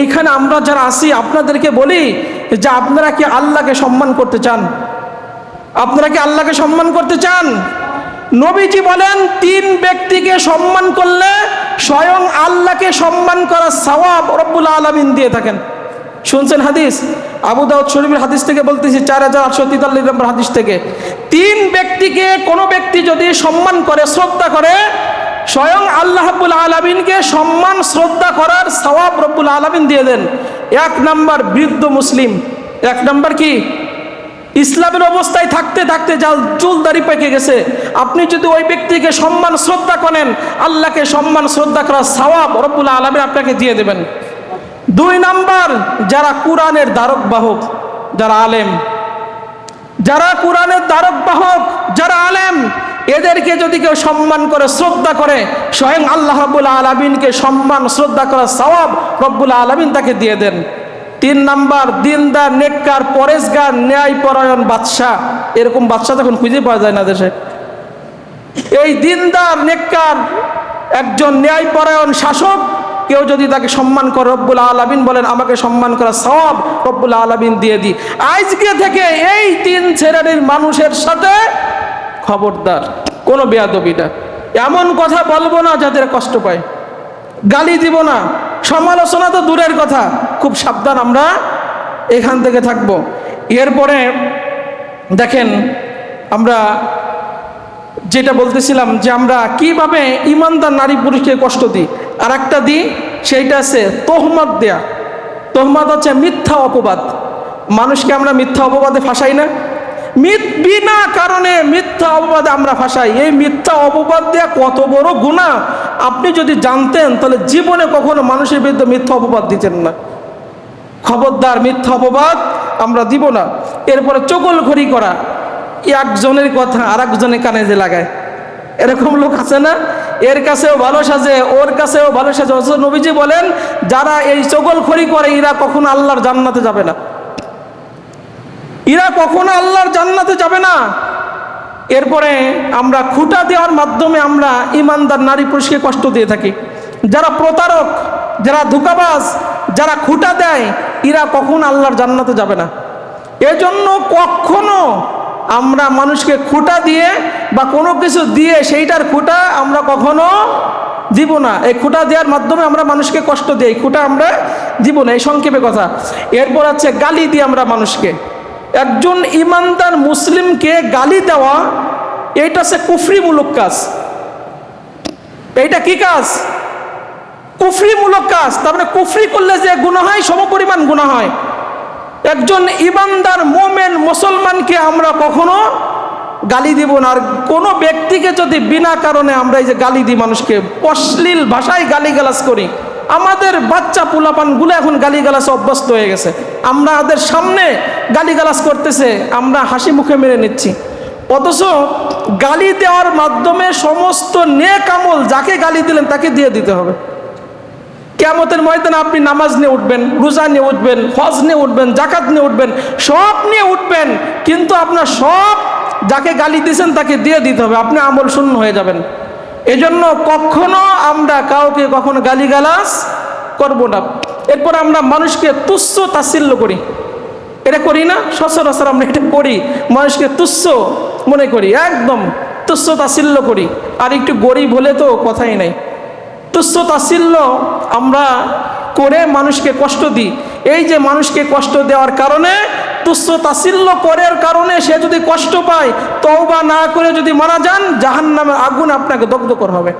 এইখানে আমরা যারা আসি আপনাদেরকে বলি যে আপনারা কি আল্লাহকে সম্মান করতে চান? আপনারা কি আল্লাহকে সম্মান করতে চান? নবীজি বলেন, তিন ব্যক্তিকে সম্মান করলে স্বয়ং আল্লাহকে সম্মান করার সওয়াব রব্বুল আলমিন দিয়ে থাকেন। শুনছেন হাদিস? আবু দাউদ শরীফের হাদিস থেকে বলতেছি, চার হাজার আটশো তেতাল্লিশ নম্বর হাদিস থেকে। তিন ব্যক্তিকে কোনো ব্যক্তি যদি সম্মান করে, শ্রদ্ধা করে স্বয়ং আল্লাহ রাব্বুল আলমিনকে সম্মান, শ্রদ্ধা করার সওয়াব রব্বুল আলমিন দিয়ে দেন। এক নাম্বার বৃদ্ধ মুসলিম। এক নাম্বার কি? ইসলামের অবস্থায় থাকতে থাকতে যাল চুল দাড়ি পেকে গেছে। আপনি যদি ওই ব্যক্তিকে সম্মান, শ্রদ্ধা করেন, আল্লাহকে সম্মান, শ্রদ্ধা করার সওয়াব রব্বুল আলমিন আপনাকে দিয়ে দেবেন। দুই নাম্বার, যারা কোরআনের দ্বারক বাহক, যারা আলেম। যারা কোরআনের দ্বারক বাহক, যারা আলেম এদেরকে যদি কেউ সম্মান করে, শ্রদ্ধা করে, স্বয়ং আল্লাহ রব্বুল আলমিনকে সম্মান, শ্রদ্ধা করার সওয়াব রব্বুল আলমিন তাকে দিয়ে দেন। তিন নাম্বার, দিনদার, নেককার, পরেশগার ন্যায় পরায়ণ বাদশাহ। এরকম বাদশাহ তখন খুঁজে পাওয়া যায় না দেশে। এই দিনদার, নেককার, একজন ন্যায়পরায়ণ শাসক, কেউ যদি তাকে সম্মান করে, রব্বুল আলমিন বলেন, আমাকে সম্মান করা সব রব্বুল আলমিন দিয়ে দিই আজকে থেকে এই তিন শ্রেণির মানুষের সাথে খবরদার, কোনো বেয়াদবি না। এমন কথা বলব না যাদের কষ্ট পায়। গালি দিব না। সমালোচনা তো দূরের কথা। খুব সাবধান আমরা এখান থেকে থাকব। এরপরে দেখেন আমরা যেটা বলতেছিলাম যে আমরা কীভাবে ইমানদার নারী পুরুষকে কষ্ট দিই। আর একটা দিই, সেইটা আছে তোহমত দেয়া। তোহমত হচ্ছে মিথ্যা অপবাদ। মানুষকে আমরা মিথ্যা অপবাদে ফাঁসাই না। বিনা কারণে মিথ্যা অপবাদে আমরা ফাঁসাই। এই মিথ্যা অপবাদ দেয়া কত বড় গুণা? আপনি যদি জানতেন, তাহলে জীবনে কখনো মানুষের বিরুদ্ধে মিথ্যা অপবাদ দিতেন না। খবরদার মিথ্যা অপবাদ আমরা দিব না। এরপরে চকল ঘড়ি করা একজনের কথা আর একজনের কানে যে লাগায়। এরকম লোক আছে না? এর কাছেও ভালো সাজে, ওর কাছেও ভালো সাজে। নবীজি বলেন, যারা এই চগল খড়ি করে, এরা কখনো আল্লাহর জান্নাতে যাবে না। এরা কখনো আল্লাহর জান্নাতে যাবে না। এরপরে আমরা খুঁটা দেওয়ার মাধ্যমে আমরা ইমানদার নারী পুরুষকে কষ্ট দিয়ে থাকি। যারা প্রতারক, যারা ধোকাবাজ, যারা খুঁটা দেয়, এরা কখন আল্লাহর জান্নাতে যাবে না। এজন্য কখনো আমরা মানুষকে খুঁটা দিয়ে বা কোনো কিছু দিয়ে সেইটার খুঁটা আমরা কখনো দিব না। এই খুঁটা দেওয়ার মাধ্যমে আমরা মানুষকে কষ্ট দিই। খুঁটা আমরা দিব না। এই সংক্ষেপে কথা। এরপর আছে গালি দিই আমরা মানুষকে। একজন ইমানদার মুসলিমকে গালি দেওয়া, এটা হচ্ছে কুফরিমূলক কাজ। এইটা কি কাজ? কুফরিমূলক কাজ। তার মানে কুফরি করলে যে গুণা হয়, সমপরিমাণ গুণা হয়। একজন ইমানদার মোমেন মুসলমানকে আমরা কখনো গালি দিব না। আর কোনো ব্যক্তিকে যদি বিনা কারণে আমরা এই যে গালি দিই মানুষকে, অশ্লীল ভাষায় গালি করি। আমাদের বাচ্চা পুলাপানগুলো এখন গালিগালাস অভ্যস্ত হয়ে গেছে। আমরা ওদের সামনে গালিগালাস করতেছে, আমরা হাসি মুখে মেনে নিচ্ছি। অথচ গালি দেওয়ার মাধ্যমে সমস্ত নেক আমল যাকে গালি দিলেন তাকে দিয়ে দিতে হবে। কেমতের ময়দানে আপনি নামাজ নিয়ে উঠবেন, রোজা নিয়ে উঠবেন, হজ নিয়ে উঠবেন জাকাত নিয়ে উঠবেন, সব নিয়ে উঠবেন, কিন্তু আপনার সব যাকে গালি দিয়েছেন তাকে দিয়ে দিতে হবে, আপনি আমল শূন্য হয়ে যাবেন। এজন্য কখনো আমরা কাউকে কখনো গালিগালাজ করব না। এরপর আমরা মানুষকে তুচ্ছ তাচ্ছিল্য করি। এটা করি না, সচরাচর আমরা এটা করি। মানুষকে তুচ্ছ মনে করি, একদম তুচ্ছ তাচ্ছিল্য করি। আর একটু গরিব হলে তো কথাই নাই। তুচ্ছ তাচ্ছিল্য আমরা করে মানুষকে কষ্ট দিই। এই যে মানুষকে কষ্ট দেওয়ার কারণে তুচ্ছ তাসিল্য করার কারণে সে যদি কষ্ট পায়, তওবা না করে যদি মারা যান, জাহান্নামের আগুন আপনাকে দগ্ধ করা হবে।